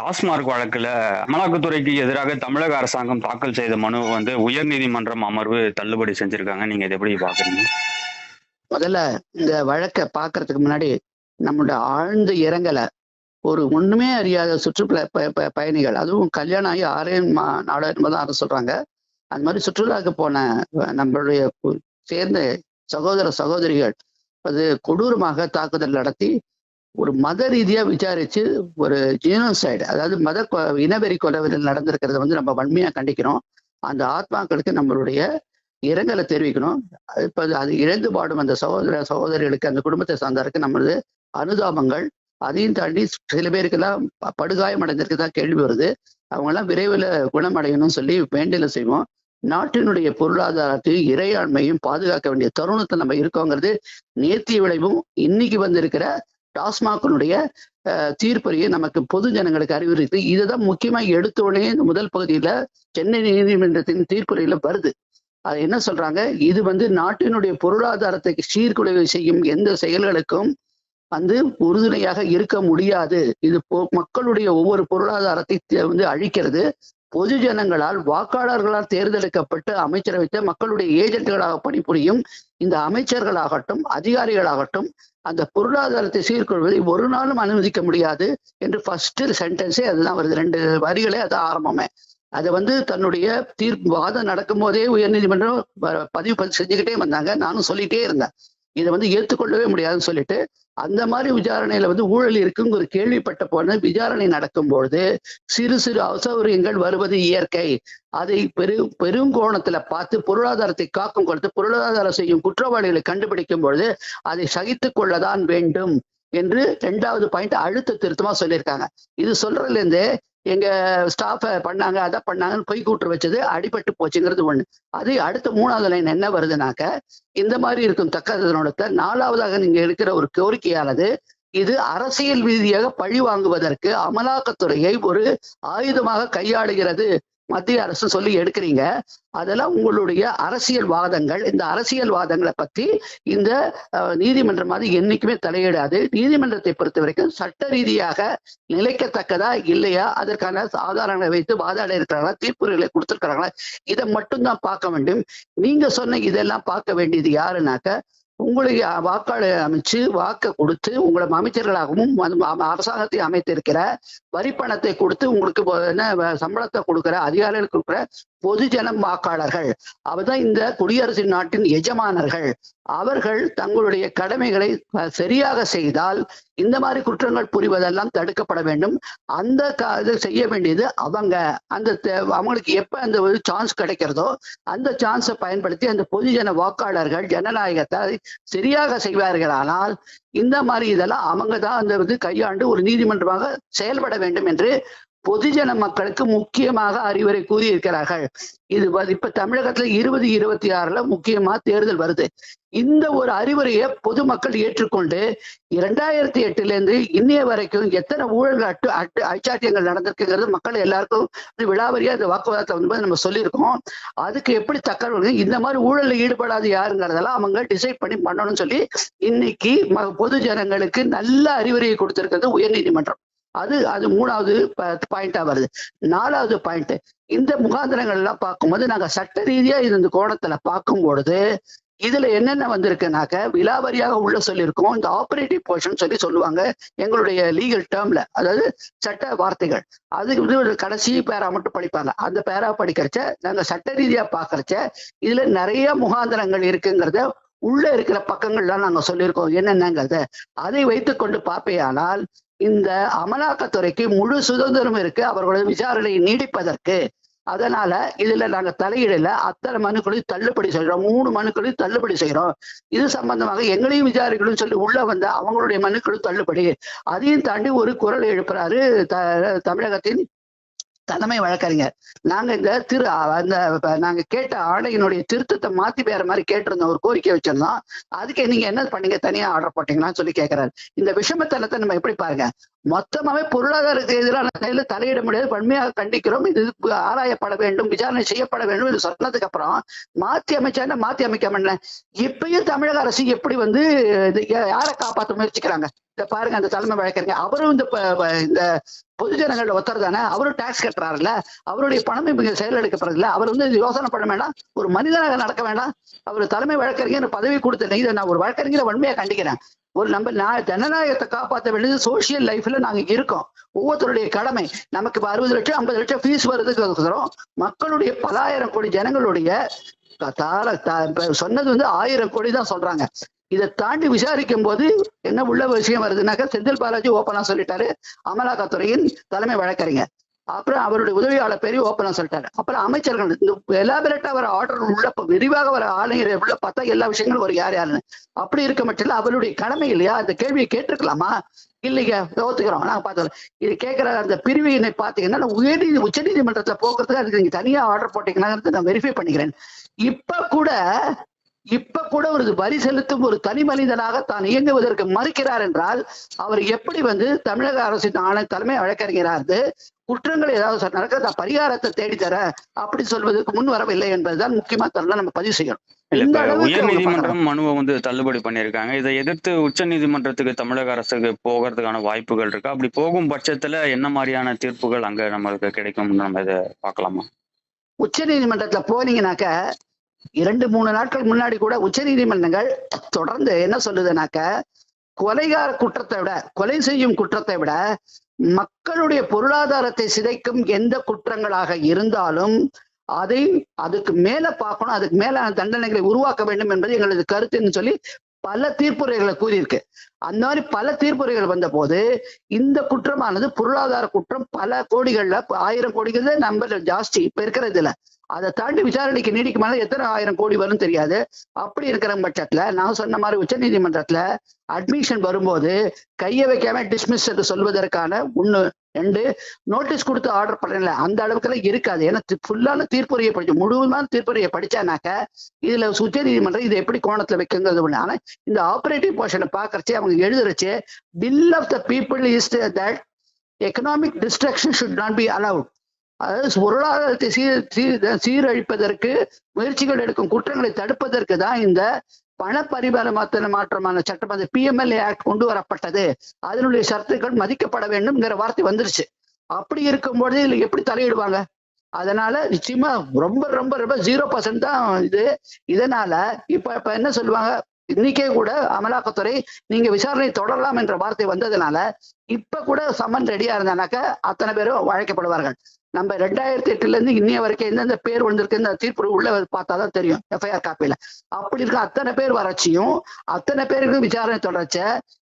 டாஸ்மார்க் வழக்குல அமலாக்கத்துறைக்கு எதிராக தமிழக அரசாங்கம் தாக்கல் செய்த மனு வந்து உயர்நீதிமன்றம் அமர்வு தள்ளுபடி செஞ்சிருக்காங்க. நீங்க இதை எப்படி பாக்குறீங்க? முதல்ல இந்த வழக்கை பார்க்கறதுக்கு முன்னாடி நம்மளோட ஆழ்ந்த இறங்கலை ஒரு ஒண்ணுமே அறியாத சுற்றுப்புற ப- ப- பயணிகள் அதுவும் கல்யாணம் ஆகி ஆறே மா- நாலு என்பதான் அதை சொல்றாங்க. அந்த மாதிரி சுற்றுலாவுக்கு போன நம்மளுடைய சேர்ந்த சகோதர சகோதரிகள் அது கொடூரமாக தாக்குதல் நடத்தி ஒரு மத ரீதியா விசாரிச்சு ஒரு ஜீனோசைடு அதாவது மத இனவெறி கொலைகள் நடந்திருக்கிறத வந்து நம்ம வன்மையா கண்டிக்கிறோம். அந்த ஆத்மாக்களுக்கு நம்மளுடைய இரங்கலை தெரிவிக்கணும். இப்போ அது- இழந்து பாடும் அந்த சகோதர சகோதரிகளுக்கு அந்த குடும்பத்தை சார்ந்தாருக்கு நம்மளது அனுதாபங்கள் அதையும் தாண்டி சில பேருக்கெல்லாம் ப- படுகாயம் அடைஞ்சிருக்கதா கேள்வி வருது. அவங்கெல்லாம் விரைவில் குணமடையணும்னு சொல்லி வேண்டல செய்வோம். நாட்டினுடைய பொருளாதாரத்தையும் இறையாண்மையும் பாதுகாக்க வேண்டிய தருணத்தை நம்ம இருக்கோங்கிறது நேர்த்திய விளைவும் இன்னைக்கு வந்திருக்கிற டாஸ்மாகனுடைய தீர்ப்பறியை நமக்கு பொது ஜனங்களுக்கு அறிவுறுத்தி இதுதான் முக்கியமா எடுத்த உடனே இந்த முதல் பகுதியில சென்னை நீதிமன்றத்தின் தீர்ப்புரையில வருது. அது என்ன சொல்றாங்க? இது வந்து நாட்டினுடைய பொருளாதாரத்தை சீர்குலைவு செய்யும் எந்த செயல்களுக்கும் வந்து உறுதுணையாக இருக்க முடியாது. இது மக்களுடைய ஒவ்வொரு பொருளாதாரத்தை வந்து அழிக்கிறது. பொது ஜனங்களால் வாக்காளர்களால் தேர்ந்தெடுக்கப்பட்டு அமைச்சரவைத்த மக்களுடைய ஏஜென்ட்களாக பணிபுரியும் இந்த அமைச்சர்களாகட்டும் அதிகாரிகளாகட்டும் அந்த பொருளாதாரத்தை சீர்கொள்வதை ஒரு நாளும் அனுமதிக்க முடியாது என்று ஃபர்ஸ்ட் சென்டென்ஸே அதுதான் வருது. ரெண்டு வரிகளே அதான் ஆரம்பமே. அதை வந்து தன்னுடைய தீர்ப்பு வாதம் நடக்கும் போதே உயர்நீதிமன்றம் பதிவு பதிவு செஞ்சுக்கிட்டே வந்தாங்க. நானும் சொல்லிட்டே இருந்தேன். இதை வந்து ஏற்றுக்கொள்ளவே முடியாதுன்னு சொல்லிட்டு அந்த மாதிரி விசாரணையில வந்து ஊழல் இருக்குங்கிற ஒரு கேள்விப்பட்ட போன விசாரணை நடக்கும் பொழுது சிறு சிறு அசௌகரியங்கள் வருவது இயற்கை. அதை பெரு பெருங்கோணத்துல பார்த்து பொருளாதாரத்தை காக்கும் கொடுத்து பொருளாதாரம் செய்யும் குற்றவாளிகளை கண்டுபிடிக்கும் பொழுது அதை சகித்துக் கொள்ளதான் வேண்டும் என்று ரெண்டாவது பாயிண்ட் அழுத்த திருத்தமா சொல்லியிருக்காங்க. இது சொல்றதுல இருந்தே எங்க ஸ்டாஃப பண்ணாங்க அதை பண்ணாங்கன்னு பொய் கூட்டு வச்சது அடிபட்டு போச்சுங்கிறது ஒண்ணு. அது அடுத்த மூணாவது லைன் என்ன வருதுனாக்க இந்த மாதிரி இருக்கும் தக்கதனோட நாலாவதாக நீங்க எடுக்கிற ஒரு கோரிக்கையானது இது அரசியல் ரீதியாக பழி வாங்குவதற்கு அமலாக்கத்துறையை ஒரு ஆயுதமாக கையாளுகிறது. மத்திய அரசு சொல்லி எடுக்கிறீங்க. அதெல்லாம் உங்களுடைய அரசியல் வாதங்கள் இந்த அரசியல் வாதங்களை பத்தி இந்த அஹ், நீதிமன்றம் அது என்னைக்குமே தலையிடாது. நீதிமன்றத்தை பொறுத்த வரைக்கும் சட்ட ரீதியாக நிலைக்கத்தக்கதா இல்லையா? அதற்கான ஆதாரங்களை வைத்து வாதாட இருக்கிறாங்களா? தீர்ப்புகளை கொடுத்திருக்கிறாங்களா? இதை மட்டும்தான் பார்க்க வேண்டும். நீங்க சொன்ன இதெல்லாம் பார்க்க வேண்டியது யாருனாக்க உங்களுக்கு வாக்காளர் அமைச்சு வாக்கை கொடுத்து உங்களை அமைச்சர்களாகவும் அரசாங்கத்தை அமைத்திருக்கிற வரி பணத்தை கொடுத்து உங்களுக்கு என்ன சம்பளத்தை கொடுக்கிற அதிகாரிகளுக்கு கொடுக்குற பொதுஜன வாக்காளர்கள். அவர்தான் இந்த குடியரசு நாட்டின் எஜமானர்கள். அவர்கள் தங்களுடைய கடமைகளை சரியாக செய்தால் இந்த மாதிரி குற்றங்கள் புரிவதெல்லாம் தடுக்கப்பட வேண்டும். அந்த இது செய்ய வேண்டியது அவங்க. அந்த தே- அவங்களுக்கு எப்ப அந்த ஒரு சான்ஸ் கிடைக்கிறதோ அந்த சான்ஸை பயன்படுத்தி அந்த பொதுஜன வாக்காளர்கள் ஜனநாயகத்தை சரியாக செய்வார்களானால் இந்த மாதிரி இதெல்லாம் அவங்க தான் அந்த இது கையாண்டு ஒரு நீதிமன்றமாக செயல்பட வேண்டும் என்று பொதுஜன மக்களுக்கு முக்கியமாக அறிவுரை கூறியிருக்கிறார்கள். இது இப்ப தமிழகத்துல இருபது இருபத்தி ஆறுல முக்கியமா தேர்தல் வருது. இந்த ஒரு அறிவுரையை பொதுமக்கள் ஏற்றுக்கொண்டு இரண்டாயிரத்தி எட்டுல இருந்து இன்னைய வரைக்கும் எத்தனை ஊழல் அட்டு அட்டு அச்சாட்டியங்கள் நடந்திருக்குங்கிறது மக்கள் எல்லாருக்கும் இது விழாவரியா இந்த வாக்குவாதத்தை வந்து நம்ம சொல்லியிருக்கோம். அதுக்கு எப்படி தக்கவங்க இந்த மாதிரி ஊழல்ல ஈடுபடாது யாருங்கிறதெல்லாம் அவங்க டிசைட் பண்ணி பண்ணணும்னு சொல்லி இன்னைக்கு ம- பொது ஜனங்களுக்கு நல்ல அறிவுரையை கொடுத்திருக்கிறது உயர்நீதிமன்றம். அது அது மூணாவது பாயிண்டா வருது. நாலாவது பாயிண்ட் இந்த முகாந்திரங்கள் எல்லாம் பார்க்கும்போது நாங்க சட்ட ரீதியா இந்த கோணத்துல பார்க்கும் பொழுது இதுல என்னென்ன வந்திருக்குனாக்க விலாவரியாக உள்ள சொல்லியிருக்கோம் இந்த ஆபரேட்டிவ் போர்ஷன் சொல்லி சொல்லுவாங்க எங்களுடைய லீகல் டேர்ம்ல அதாவது சட்ட வார்த்தைகள். அதுக்கு வந்து ஒரு கடைசி பேரா மட்டும் படிப்பாங்க. அந்த பேரா படிக்கிறச்ச நாங்க சட்ட ரீதியா பாக்குறச்ச இதுல நிறைய முகாந்திரங்கள் இருக்குங்கிறத உள்ள இருக்கிற பக்கங்கள்லாம் நாங்க சொல்லியிருக்கோம். என்னென்னங்கிறத. அதை வைத்துக்கொண்டு பார்ப்பேயானால் இந்த அமலாக்கத்துறைக்கு முழு சுதந்திரம் இருக்கு. அவர்களோட விசாரணையை நீடிப்பதற்கு. அதனால இதுல நாங்க தலையிடல. அத்தனை மனுக்களையும் தள்ளுபடி செய்யறோம் மூணு மனுக்களையும் தள்ளுபடி செய்யறோம் இது சம்பந்தமாக எங்களையும் விசாரிக்கணும்னு சொல்லி உள்ள வந்த அவங்களுடைய மனுக்களும் தள்ளுபடி. அதையும் தாண்டி ஒரு குரல் எழுப்புறாரு த- தமிழகத்தின் தலைமை வழக்கறிஞர். நாங்க இந்த திரு அந்த நாங்க கேட்ட ஆணையினுடைய திருத்தத்தை மாத்தி வேற மாதிரி கேட்டிருந்தோம். ஒரு கோரிக்கை வச்சிருந்தோம். அதுக்கு நீங்க என்ன பண்ணீங்க? தனியா ஆர்டர் போட்டீங்களான்னு சொல்லி கேட்கிறாரு இந்த விஷமத்தனத்தை நம்ம எப்படி பாருங்க? மொத்தமாவே பொருளாதாரத்துக்கு எதிரான செயல தலையிட முடியாது. வன்மையாக கண்டிக்கிறோம். இது ஆராயப்பட வேண்டும். விசாரணை செய்யப்பட வேண்டும். என்று சொன்னதுக்கு அப்புறம் மாத்தி அமைச்சா மாத்தி அமைக்காம இப்பயும் தமிழக அரசு எப்படி வந்து யாரை காப்பாற்ற முயற்சிக்கிறாங்க? இந்த பாருங்க அந்த தலைமை வழக்கறிஞர். அவரும் இந்த இந்த பொதுஜனங்களோட ஒருத்தர் தானே. அவரும் டாக்ஸ் கட்டுறாருல்ல. அவருடைய பணம் இவங்க செயலெடுக்கப்படுறதுல அவர் வந்து யோசனை பண்ண வேண்டாம். ஒரு மனிதனாக நடக்க வேண்டாம். அவர் தலைமை வழக்கறிஞர் பதவி கொடுத்த இதை நான் ஒரு வழக்கறிஞரை வன்மையா கண்டிக்கிறேன். ஒரு நம்ம நான் ஜனநாயகத்தை காப்பாற்ற வேண்டியது சோசியல் லைஃப்ல நாங்க இருக்கோம். ஒவ்வொருத்தருடைய கடமை. நமக்கு இப்ப அறுபது லட்சம் ஐம்பது லட்சம் ஃபீஸ் வருதுக்கு மக்களுடைய பலாயிரம் கோடி ஜனங்களுடைய தார- த- சொன்னது வந்து ஆயிரம் கோடி தான் சொல்றாங்க. இதை தாண்டி விசாரிக்கும் போது என்ன உள்ள விஷயம் வருதுனாக்கா செந்தில் பாலாஜி ஓப்பனா சொல்லிட்டாரு. அமலாக்கத்துறையின் தலைமை வழக்கறிஞர். அப்புறம் அவருடைய உதவியாளர் பெரிய ஓப்பனா சொல்லிட்டாரு. அப்புறம் அமைச்சர்கள் இந்த எலாபரேட்டா வர ஆர்டர் உள்ள விரிவாக வர ஆளுநர் உள்ள பார்த்தா எல்லா விஷயங்களும் ஒரு யார் யாருன்னு. அப்படி இருக்க மட்டும் அவருடைய கடமை இல்லையா? அந்த கேள்வியை கேட்டிருக்கலாமா? இல்லைங்க தோத்துக்கிறோம் நாங்க பார்த்தோம். இது கேட்கிற அந்த பிரிவினை பாத்தீங்கன்னா நான் உயர்நீதி உச்ச நீதிமன்றத்துல போகிறதுக்கு அதுக்கு நீங்க தனியா ஆர்டர் போட்டீங்கன்னா நான் வெரிஃபை பண்ணிக்கிறேன். இப்ப கூட இப்ப கூட ஒரு வரி செலுத்தும் ஒரு தனி மனிதனாக தான் இயங்குவதற்கு மறுக்கிறார் என்றால் அவர் எப்படி வந்து தமிழக அரசின் ஆணை தலைமை வழக்கறிஞராக குற்றங்கள் ஏதாவது சொ- நடக்க நான் பரிகாரத்தை தேடி தரேன் அப்படி சொல்வதற்கு முன் வரவில்லை என்பதுதான் முக்கியமா தரலாம் நம்ம பதிவு செய்யணும். உயர் நீதிமன்றம் மனுவை வந்து தள்ளுபடி பண்ணியிருக்காங்க. இதை எதிர்த்து உச்ச நீதிமன்றத்துக்கு தமிழக அரசுக்கு போகிறதுக்கான வாய்ப்புகள் இருக்கா? அப்படி போகும் பட்சத்துல என்ன மாதிரியான தீர்ப்புகள் அங்க நம்மளுக்கு கிடைக்கும்னு நம்ம இதை பார்க்கலாமா? உச்ச நீதிமன்றத்துல போனீங்கன்னாக்க இரண்டு மூணு நாட்கள் முன்னாடி கூட உச்ச நீதிமன்றங்கள் தொடர்ந்து என்ன சொல்லுதுனாக்க கொலைகார குற்றத்தை விட கொலை செய்யும் குற்றத்தை விட மக்களுடைய பொருளாதாரத்தை சிதைக்கும் எந்த குற்றங்களாக இருந்தாலும் அதை அதுக்கு மேல பார்க்கணும் அதுக்கு மேல தண்டனைகளை உருவாக்க வேண்டும் என்பது எங்களது கருத்துன்னு சொல்லி பல தீர்ப்புரைகளை கூறியிருக்கு. அந்த மாதிரி பல தீர்ப்புரைகள் வந்த போது இந்த குற்றமானது பொருளாதார குற்றம் பல கோடிகள்ல ஆயிரம் கோடிகள் நம்பர் ஜாஸ்தி. இப்ப இருக்கிற இதுல அதை தாண்டி விசாரணைக்கு நீடிக்குமானா எத்தனை ஆயிரம் கோடி வரும் தெரியாது. அப்படி இருக்கிற பட்சத்துல நான் சொன்ன மாதிரி உச்ச நீதிமன்றத்துல அட்மிஷன் வரும்போது கையை வைக்காம டிஸ்மிஸ் என்று சொல்வதற்கான ஒண்ணு ரெண்டு நோட்டீஸ் கொடுத்து ஆர்டர் பண்ணல. அந்த அளவுக்குலாம் இருக்காது. ஏன்னா ஃபுல்லான தீர்ப்புரையை படிச்சு முழுவதுமான தீர்ப்புரையை படிச்சானாக்க இதுல உச்ச நீதிமன்றம் இதை எப்படி கோணத்துல வைக்கிறது ஒண்ணு. ஆனா இந்த ஆபரேட்டிவ் போர்ஷனை பாக்குறச்சே அவங்க எழுதுறச்சு bill of the people is that economic destruction should not be allowed அதாவது பொருளாதாரத்தை சீர் சீர் சீரழிப்பதற்கு முயற்சிகள் எடுக்கும் குற்றங்களை தடுப்பதற்கு தான் இந்த பண பரிமாற்ற மாற்றமான சட்டம் அந்த பிஎம்எல்ஏ ஆக்ட் கொண்டு வரப்பட்டது. அதனுடைய சரத்துக்கள் மதிக்கப்பட வேண்டும்ங்கிற வார்த்தை வந்துருச்சு. அப்படி இருக்கும்போது இதுல எப்படி தலையிடுவாங்க? அதனால நிச்சயமா ரொம்ப ரொம்ப ரொம்ப ஜீரோ பர்சன்ட் தான் இது. இதனால இப்ப இப்ப என்ன சொல்லுவாங்க? இன்னைக்கே கூட அமலாக்கத்துறை நீங்க விசாரணை தொடரலாம் என்ற வார்த்தை வந்ததுனால இப்ப கூட சம்மன் ரெடியா இருந்தானாக்க அத்தனை பேரும் வழங்கப்படுவார்கள் நம்ம ரெண்டாயிரத்தி எட்டுல இருந்து இன்னைய வரைக்கும் எந்தெந்த பேர் வந்திருக்கு இந்த தீர்ப்பு உள்ள பார்த்தாதான் தெரியும் எஃப்ஐஆர் காப்பியில அப்படி இருக்க அத்தனை பேர் வரச்சியும் அத்தனை பேருக்கும் விசாரணை தொடர்ச்ச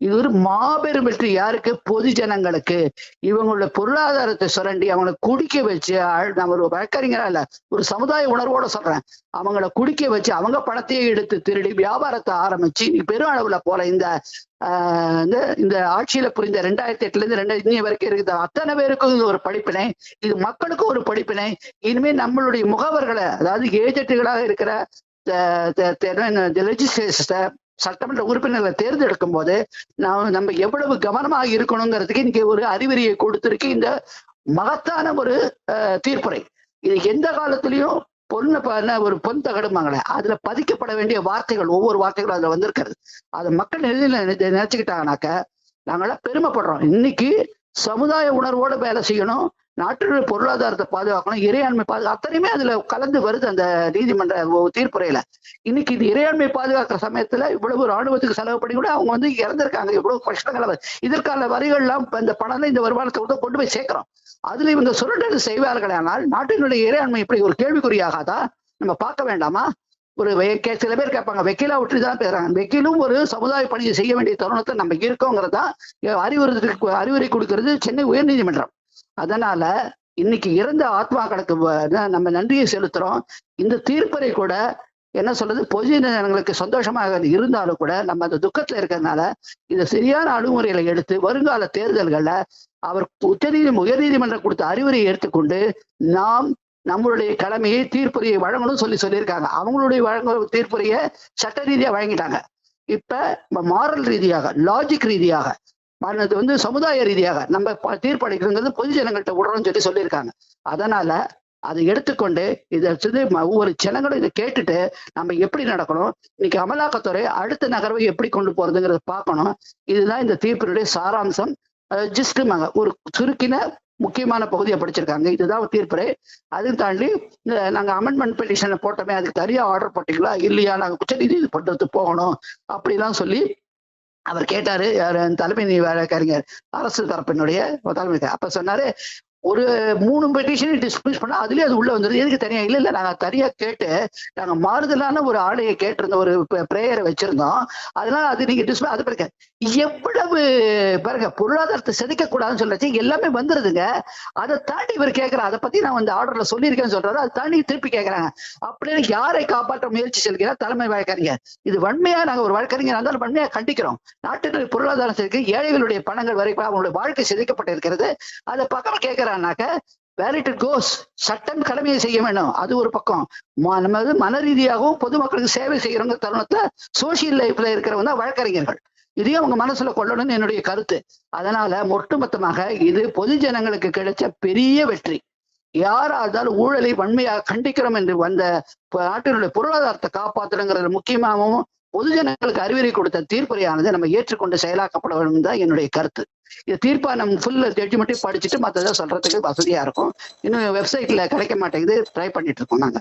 இது ஒரு மாபெரும் வெற்றி. யாருக்கு? பொது ஜனங்களுக்கு. இவங்களோட பொருளாதாரத்தை சுரண்டி அவங்கள குடிக்க வச்சு ஆள்- நான் ஒரு வழக்கறிஞரா இல்ல ஒரு சமுதாய உணர்வோட சொல்றேன். அவங்கள குடிக்க வச்சு அவங்க பணத்தையே எடுத்து திருடி வியாபாரத்தை ஆரம்பிச்சு பெரும் அளவுல போல இந்த ஆஹ், இந்த இந்த ஆட்சியில புரிந்த ரெண்டாயிரத்தி எட்டுல இருந்து ரெண்டாயிரத்தி இன்னைய வரைக்கும் இருக்குது அத்தனை பேருக்கும் இது ஒரு படிப்பினை. இது மக்களுக்கும் ஒரு படிப்பினை. இனிமே நம்மளுடைய முகவர்களை அதாவது ஏஜென்ட்டுகளாக இருக்கிற லெஜிஸ்லேஷனை சட்டமன்ற உறுப்பினர்களை தேர்ந்தெடுக்கும் போது நாம் நம்ம எவ்வளவு கவனமாக இருக்கணுங்கிறதுக்கு இன்னைக்கு ஒரு அறிவுரையை கொடுத்திருக்கு. இந்த மகத்தான ஒரு தீர்ப்புரை. இது எந்த காலத்திலையும் பொண்ணு ஒரு பொன் தகடுமாங்களே அதுல பதிக்கப்பட வேண்டிய வார்த்தைகள் ஒவ்வொரு வார்த்தைகளும் அதுல வந்திருக்கிறது. அது மக்கள் நிலையில நினைச்சுக்கிட்டாங்கனாக்க நாங்களாம் பெருமைப்படுறோம். இன்னைக்கு சமுதாய உணர்வோட வேலை செய்யணும். நாட்டினுடைய பொருளாதாரத்தை பாதுகாக்கணும் இறையாண்மை பாதுகா அத்தனையுமே அதுல கலந்து வருது அந்த நீதிமன்ற ஒ- தீர்ப்புரையில. இன்னைக்கு இது இறையாண்மை பாதுகாக்கிற சமயத்துல இவ்வளவு ராணுவத்துக்கு செலவு பண்ணி கூட அவங்க வந்து இறந்திருக்காங்க. இவ்வளவு கஷ்டங்களை இதற்கான வரிகள்லாம் இப்ப இந்த பணம் இந்த வருமானத்தை கூட கொண்டு போய் சேர்க்கிறோம். அதுல இவங்க சுரண்டல் செய்வார்களானால் நாட்டினுடைய இறையாண்மை இப்படி ஒரு கேள்விக்குறியாகாதா? நம்ம பார்க்க வேண்டாமா? ஒரு சில பேர் கேட்பாங்க வெக்கீலா விட்டு தான் பேசுறாங்க. வெக்கீலும் ஒரு சமுதாய பணியை செய்ய வேண்டிய தருணத்தை நம்ம இருக்கோங்கிறதா அறிவுறுத்தி அறிவுரை கொடுக்கிறது சென்னை உயர்நீதிமன்றம். அதனால இன்னைக்கு இறந்த ஆத்மாக்களுக்கு நம்ம நன்றியை செலுத்துறோம். இந்த தீர்ப்பறை கூட என்ன சொல்றது பொது ஜனங்களுக்கு சந்தோஷமாக இருந்தாலும் கூட நம்ம அந்த துக்கத்துல இருக்கிறதுனால இந்த சரியான அணுகுமுறைகளை எடுத்து வருங்கால தேர்தல்கள்ல அவர் உச்சநீதி உயர்நீதிமன்றம் கொடுத்த அறிவுரையை எடுத்துக்கொண்டு நாம் நம்மளுடைய கடமையை தீர்ப்புரையை வழங்கணும்னு சொல்லி சொல்லியிருக்காங்க. அவங்களுடைய வழங்க தீர்ப்புரையை சட்ட ரீதியா வழங்கிட்டாங்க. இப்ப மாரல் ரீதியாக லாஜிக் ரீதியாக அது வந்து சமுதாய ரீதியாக நம்ம ப- தீர்ப்பளிக்கிறது பொது ஜனங்கள்கிட்ட விடுறோம்னு சொல்லி சொல்லியிருக்காங்க. அதனால அதை எடுத்துக்கொண்டு இதை வந்து ஒவ்வொரு ஜனங்களும் இதை கேட்டுட்டு நம்ம எப்படி நடக்கணும் இன்னைக்கு அமலாக்கத்துறை அடுத்த நகர்வை எப்படி கொண்டு போறதுங்கிறத பார்க்கணும். இதுதான் இந்த தீர்ப்பினுடைய சாராம்சம். ஜிஸ்டுமாங்க ஒரு சுருக்கின முக்கியமான பகுதியை படிச்சிருக்காங்க. இதுதான் தீர்ப்புரை அதையும் தாண்டி இந்த நாங்க அமெண்ட்மெண்ட் பெட்டிஷனை போட்டோமே அதுக்கு தனியா ஆர்டர் போட்டீங்களா இல்லையா நாங்க இது பண்ணுறதுக்கு போகணும் அப்படிலாம் சொல்லி அவர் கேட்டாரு யாரு? தலைமை நீ வழக்கறிஞர் அரசு தரப்பினுடைய தலைமை அப்ப சொன்னாரு ஒரு மூணு பெட்டிஷன் டிஸ்மிஸ் பண்ணா அதுலயே அது உள்ள வந்துருது. எதுக்கு தனியா? இல்ல இல்ல நாங்க தனியா கேட்டு நாங்க மாறுதலான ஒரு ஆணையை கேட்டிருந்தோம் ஒரு பிரேயரை வச்சிருந்தோம். அதனால அது நீங்க டிஸ்மிஸ் அது பிறகு எவ்வளவு பாருங்க பொருளாதாரத்தை செதுக்க கூடாதுன்னு சொல்லச்சு எல்லாமே வந்துருதுங்க. அதை தாண்டி இவர் கேட்கிறார் அதை பத்தி நான் வந்து ஆர்டர்ல சொல்லியிருக்கேன்னு சொல்றாரு. அதை தாண்டி திருப்பி கேட்கறாங்க அப்படின்னு யாரை காப்பாற்ற முயற்சி செல்கிறார் தலைமை வழக்கறிஞர்? இது வன்மையா நாங்க ஒரு வழக்கறிஞர் இருந்தாலும் வன்மையா கண்டிக்கிறோம். நாட்டினுடைய பொருளாதாரம் சிதைக்க ஏழைகளுடைய பணங்கள் வரைக்கும் அவங்களுடைய வாழ்க்கை சிதைக்கப்பட்டிருக்கிறது. அதை பக்கம் கேட்கிறான்னாக்க வேர் இட் கோஸ் சட்டம் கடமையை செய்ய வேண்டும். அது ஒரு பக்கம். நம்ம மன ரீதியாகவும் பொதுமக்களுக்கு சேவை செய்யறவங்க தருணத்தை சோசியல் லைஃப்ல இருக்கிறவங்க தான் வழக்கறிஞர்கள். இதையும் அவங்க மனசுல கொள்ளணும்னு என்னுடைய கருத்து. அதனால ஒட்டுமொத்தமாக இது பொது ஜனங்களுக்கு கிடைச்ச பெரிய வெற்றி. யாரா இருந்தாலும் ஊழலை வன்மையாக கண்டிக்கிறோம் என்று வந்த நாட்டினுடைய பொருளாதாரத்தை காப்பாற்றணுங்கிறது முக்கியமாகவும் பொதுஜனங்களுக்கு அறிவுரை கொடுத்த தீர்ப்புரையானது நம்ம ஏற்றுக்கொண்டு செயலாக்கப்பட வேண்டும் தான் என்னுடைய கருத்து. இது தீர்ப்பா நம்ம ஃபுல் ஜட்ஜ்மெண்ட்டையும் படிச்சுட்டு மற்றதை சொல்றதுக்கு வசதியா இருக்கும். இன்னும் வெப்சைட்ல கிடைக்க மாட்டேங்குது. ட்ரை பண்ணிட்டு இருக்கோம் நாங்க.